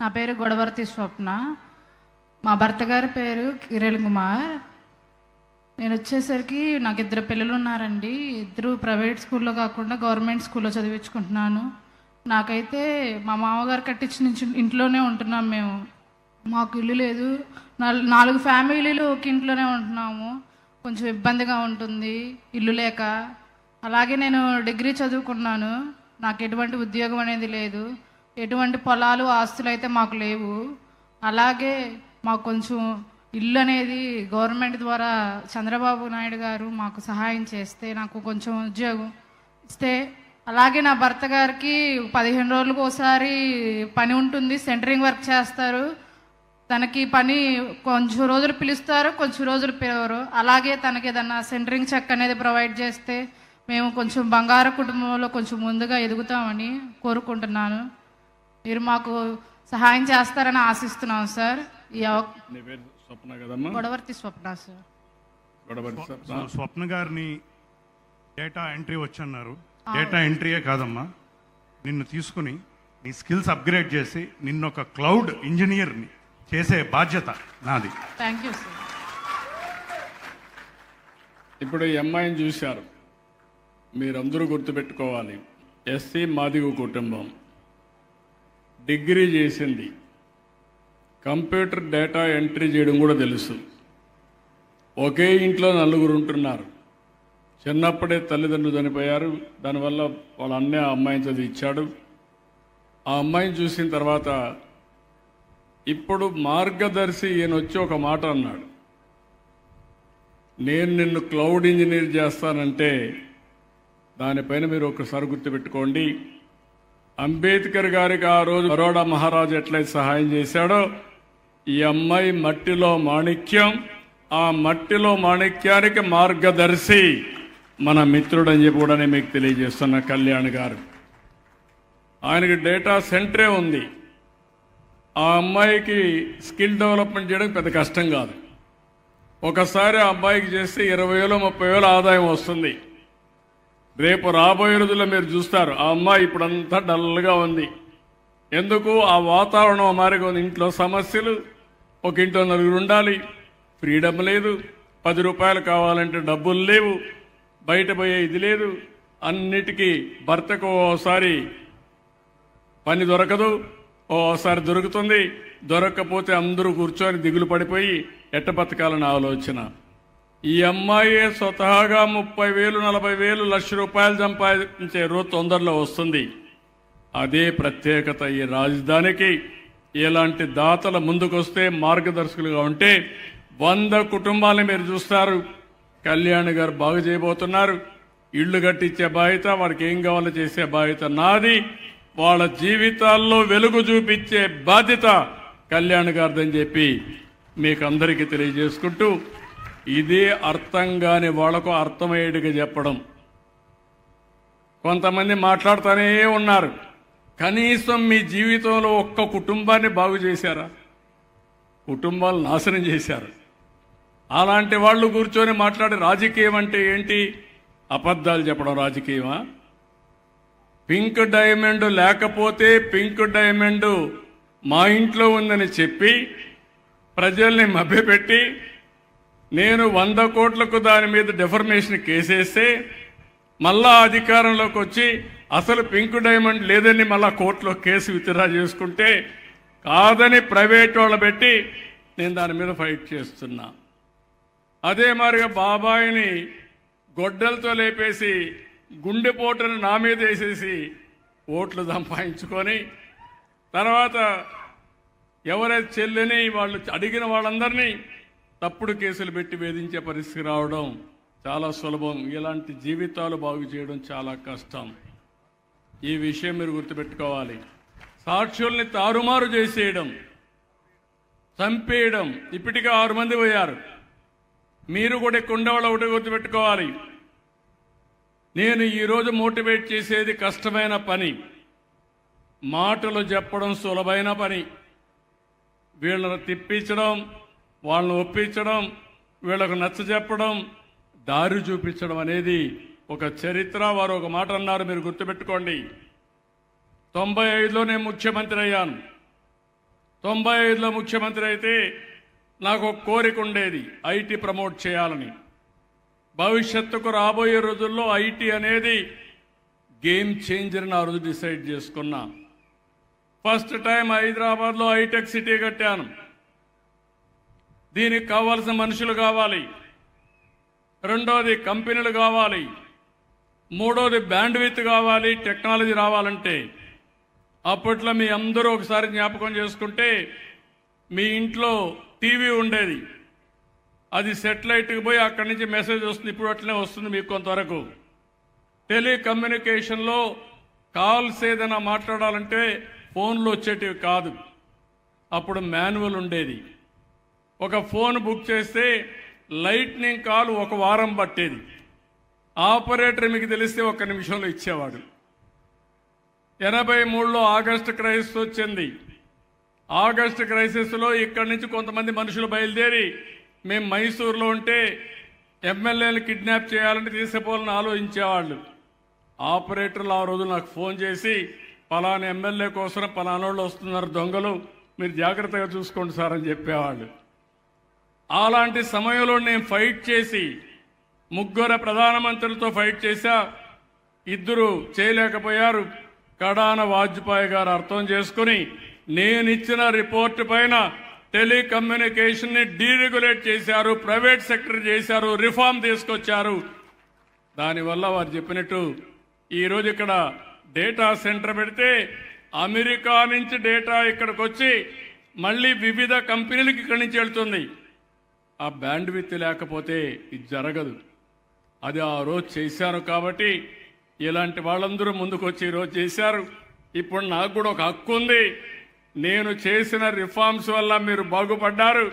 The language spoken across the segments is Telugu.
నా పేరు గొడవర్తి స్వప్న. మా భర్త గారి పేరు కిరణ్ కుమార్. నేను వచ్చేసరికి నాకు ఇద్దరు పిల్లలు ఉన్నారండి. ఇద్దరు ప్రైవేట్ స్కూల్లో కాకుండా గవర్నమెంట్ స్కూల్లో చదివించుకుంటున్నాను. నాకైతే మా మామగారు కట్టించిన నుంచి ఇంట్లోనే ఉంటున్నాం మేము. మాకు ఇల్లు లేదు. నాలుగు ఫ్యామిలీలు ఒక ఇంట్లోనే ఉంటున్నాము. కొంచెం ఇబ్బందిగా ఉంటుంది ఇల్లు లేక. అలాగే నేను డిగ్రీ చదువుకున్నాను. నాకు ఎటువంటి ఉద్యోగం అనేది లేదు. ఎటువంటి పొలాలు ఆస్తులు అయితే మాకు లేవు. అలాగే మాకు కొంచెం ఇల్లు అనేది గవర్నమెంట్ ద్వారా చంద్రబాబు నాయుడు గారు మాకు సహాయం చేస్తే నాకు కొంచెం ఉద్యోగం ఇస్తే అలాగే నా భర్త గారికి పదిహేను రోజులకు ఒకసారి పని ఉంటుంది సెంటరింగ్ వర్క్ చేస్తారు. తనకి పని కొంచెం రోజులు పిలుస్తారు కొంచెం రోజులు పిలవరు. అలాగే తనకి ఏదన్నా సెంటరింగ్ చెక్ అనేది ప్రొవైడ్ చేస్తే మేము కొంచెం బంగారు కుటుంబంలో కొంచెం ముందుగా ఎదుగుతామని కోరుకుంటున్నాను. మీరు మాకు సహాయం చేస్తారని ఆశిస్తున్నాం సార్. ఈ అవ- నీ పేరు స్వప్న కదమ్మా? గొడవర్తి స్వప్న సార్. స్వప్న. గారిని డేటా ఎంట్రీ వచ్చన్నారు. డేటా ఎంట్రీయే కాదమ్మా. నిన్ను తీసుకుని నీ స్కిల్స్ అప్గ్రేడ్ చేసి నిన్ను ఒక క్లౌడ్ ఇంజనీర్ని చేసే బాధ్యత నాది. Thank you sir. ఇప్పుడు ఈ అమ్మాయిని చూశారు. మీరందరూ గుర్తుపెట్టుకోవాలి. ఎస్సీ మాదిగ కుటుంబం. డిగ్రీ చేసింది. కంప్యూటర్ డేటా ఎంట్రీ చేయడం కూడా తెలుసు. ఒకే ఇంట్లో నలుగురు ఉంటున్నారు. చిన్నప్పుడే తల్లిదండ్రులు చనిపోయారు. దానివల్ల వాళ్ళ అన్నయ్య ఆ అమ్మాయిని చదివిచ్చాడు ఆ అమ్మాయిని చూసిన తర్వాత ఇప్పుడు మార్గదర్శి ఈయన వచ్చి ఒక మాట అన్నాడు. నేను నిన్ను క్లౌడ్ ఇంజనీర్ చేస్తానంటే దానిపైన మీరు ఒకసారి గుర్తుపెట్టుకోండి. అంబేద్కర్ గారికి ఆ రోజు బరోడా మహారాజు ఎట్లయితే సహాయం చేశాడో ఈ అమ్మాయి మట్టిలో మాణిక్యం ఆ మట్టిలో మాణిక్యానికి మార్గదర్శి మన మిత్రుడు అని చెప్పి కూడా నేను మీకు తెలియజేస్తున్న కళ్యాణ్ గారు. ఆయనకి డేటా సెంటరే ఉంది. ఆ అమ్మాయికి స్కిల్ డెవలప్మెంట్ చేయడం పెద్ద కష్టం కాదు. ఒకసారి ఆ అబ్బాయికి చేస్తే ఇరవై వేలు ముప్పై వేలు ఆదాయం వస్తుంది. రేపు రాబోయే రోజుల్లో మీరు చూస్తారు ఆ అమ్మాయి ఇప్పుడంతా డల్గా ఉంది. ఎందుకు? ఆ వాతావరణం మారిగా ఉంది. ఇంట్లో సమస్యలు ఒక ఇంట్లో నలుగురు ఉండాలి ఫ్రీడమ్ లేదు పది రూపాయలు కావాలంటే డబ్బులు లేవు బయట పోయే ఇది లేదు అన్నిటికీ భర్తకు ఓసారి పని దొరకదు ఓసారి దొరుకుతుంది దొరకకపోతే అందరూ కూర్చొని దిగులు పడిపోయి ఎట్ట బతకాలని ఆలోచన. ఈ అమ్మాయి స్వతహాగా ముప్పై వేలు నలభై వేలు లక్ష రూపాయలు సంపాదించే రోజు తొందరలో వస్తుంది. అదే ప్రత్యేకత ఈ రాజధానికి. ఇలాంటి దాతల ముందుకొస్తే మార్గదర్శకులుగా ఉంటే వంద కుటుంబాలని మీరు చూస్తారు. కళ్యాణ్ గారు బాగు చేయబోతున్నారు. ఇళ్ళు కట్టించే బాధ్యత వాళ్ళకి ఏం కావాలో చేసే బాధ్యత నాది. వాళ్ళ జీవితాల్లో వెలుగు చూపించే బాధ్యత కళ్యాణ్ గారిదని చెప్పి మీకు అందరికీ తెలియజేసుకుంటూ ఇదే అర్థం కాని వాళ్ళకు అర్థమయ్యేట్టుగా చెప్పడం. కొంతమంది మాట్లాడుతూనే ఉన్నారు. కనీసం మీ జీవితంలో ఒక్క కుటుంబాన్ని బాగు చేశారా? కుటుంబాలు నాశనం చేశారు. అలాంటి వాళ్ళు కూర్చొని మాట్లాడే రాజకీయం అంటే ఏంటి? అబద్ధాలు చెప్పడం రాజకీయమా? పింక్ డైమండ్ లేకపోతే పింక్ డైమండ్ మా ఇంట్లో ఉందని చెప్పి ప్రజల్ని మభ్యపెట్టి నేను వంద కోట్లకు దాని మీద డెఫర్మేషన్ కేసేస్తే మళ్ళా అధికారంలోకి వచ్చి అసలు పింక్ డైమండ్ లేదని మళ్ళా కోర్టులో కేసు విత్డ్రా చేసుకుంటే కాదని ప్రైవేట్ వాళ్ళు పెట్టి నేను దాని మీద ఫైట్ చేస్తున్నా. అదే మాదిరిగా బాబాయిని గొడ్డలతో లేపేసి గుండెపోటును నా మీద వేసేసి ఓట్లు సంపాదించుకొని తర్వాత ఎవరైతే చెల్లిని వాళ్ళు అడిగిన వాళ్ళందరినీ తప్పుడు కేసులు పెట్టి వేధించే పరిస్థితి రావడం చాలా సులభం. ఇలాంటి జీవితాలు బాగు చేయడం చాలా కష్టం. ఈ విషయం మీరు గుర్తుపెట్టుకోవాలి. సాక్షుల్ని తారుమారు చేసేయడం చంపేయడం. ఇప్పటికే ఆరు మంది పోయారు. మీరు కూడా ఇక్కడ ఉండేవాళ్ళు ఒకటి గుర్తుపెట్టుకోవాలి. నేను ఈరోజు మోటివేట్ చేసేది కష్టమైన పని. మాటలు చెప్పడం సులభమైన పని. వీళ్ళను తిప్పించడం వాళ్ళని ఒప్పించడం వీళ్ళకు నచ్చ చెప్పడం దారి చూపించడం అనేది ఒక చరిత్ర. వారు ఒక మాట అన్నారు మీరు గుర్తుపెట్టుకోండి. తొంభై ఐదులో నేను ముఖ్యమంత్రి అయ్యాను. తొంభై ఐదులో ముఖ్యమంత్రి అయితే నాకు ఒక కోరిక ఉండేది ఐటీ ప్రమోట్ చేయాలని. భవిష్యత్తుకు రాబోయే రోజుల్లో ఐటీ అనేది గేమ్ చేంజర్ నా రోజు డిసైడ్ చేసుకున్నా. ఫస్ట్ టైం హైదరాబాద్లో హైటెక్ సిటీ కట్టాను. దీనికి కావాల్సిన మనుషులు కావాలి. రెండోది కంపెనీలు కావాలి. మూడోది బ్యాండ్ విత్ కావాలి టెక్నాలజీ రావాలంటే. అప్పట్లో మీ అందరూ ఒకసారి జ్ఞాపకం చేసుకుంటే మీ ఇంట్లో టీవీ ఉండేది. అది సెటిలైట్కి పోయి అక్కడి నుంచి మెసేజ్ వస్తుంది ఇప్పుడు అట్లనే వస్తుంది మీకు కొంతవరకు. టెలికమ్యూనికేషన్లో కాల్స్ ఏదైనా మాట్లాడాలంటే ఫోన్లు వచ్చేటివి కాదు. అప్పుడు మాన్యువల్ ఉండేది. ఒక ఫోన్ బుక్ చేస్తే లైట్నింగ్ కాల్ ఒక వారం పట్టేది. ఆపరేటర్ మీకు తెలిస్తే ఒక నిమిషంలో ఇచ్చేవాడు. ఎనభై మూడులో ఆగస్టు క్రైసిస్ వచ్చింది. ఆగస్టు క్రైసిస్లో ఇక్కడి నుంచి కొంతమంది మనుషులు బయలుదేరి మేము మైసూర్లో ఉంటే ఎమ్మెల్యేలు కిడ్నాప్ చేయాలని తీసుకుపోవాలని ఆలోచించేవాళ్ళు. ఆపరేటర్లు ఆ రోజు నాకు ఫోన్ చేసి పలానా ఎమ్మెల్యే కోసం పలానోళ్ళు వస్తున్నారు దొంగలు మీరు జాగ్రత్తగా చూసుకోండి సార్ అని చెప్పేవాళ్ళు. అలాంటి సమయంలో నేను ఫైట్ చేసి ముగ్గురు ప్రధానమంత్రులతో ఫైట్ చేశా. ఇద్దరు చేయలేకపోయారు. కడాన వాజ్పేయి గారు అర్థం చేసుకుని నేను ఇచ్చిన రిపోర్ట్ పైన టెలికమ్యూనికేషన్ని డీరెగ్యులేట్ చేశారు ప్రైవేట్ సెక్టర్ చేశారు రిఫార్మ్ తీసుకొచ్చారు. దానివల్ల వారు చెప్పినట్టు ఈరోజు ఇక్కడ డేటా సెంటర్ పెడితే అమెరికా నుంచి డేటా ఇక్కడికి వచ్చి మళ్ళీ వివిధ కంపెనీలకు ఇక్కడి నుంచి వెళ్తుంది. ఆ బ్యాండ్విత్ లేకపోతే ఇది జరగదు. అది ఆ రోజు చేశారు కాబట్టి ఇలాంటి వాళ్ళందరూ ముందుకు వచ్చి ఈరోజు చేశారు. ఇప్పుడు నాకు కూడా ఒక హక్కు ఉంది. నేను చేసిన రిఫార్మ్స్ వల్ల మీరు బాగుపడ్డారు.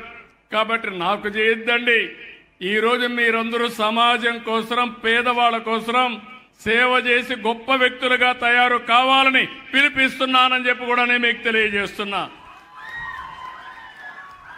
కాబట్టి నాకు చేయొద్దండి. ఈరోజు మీరందరూ సమాజం కోసం పేదవాళ్ళ కోసం సేవ చేసి గొప్ప వ్యక్తులుగా తయారు కావాలని పిలిపిస్తున్నానని చెప్పి కూడా నేను మీకు తెలియజేస్తున్నా.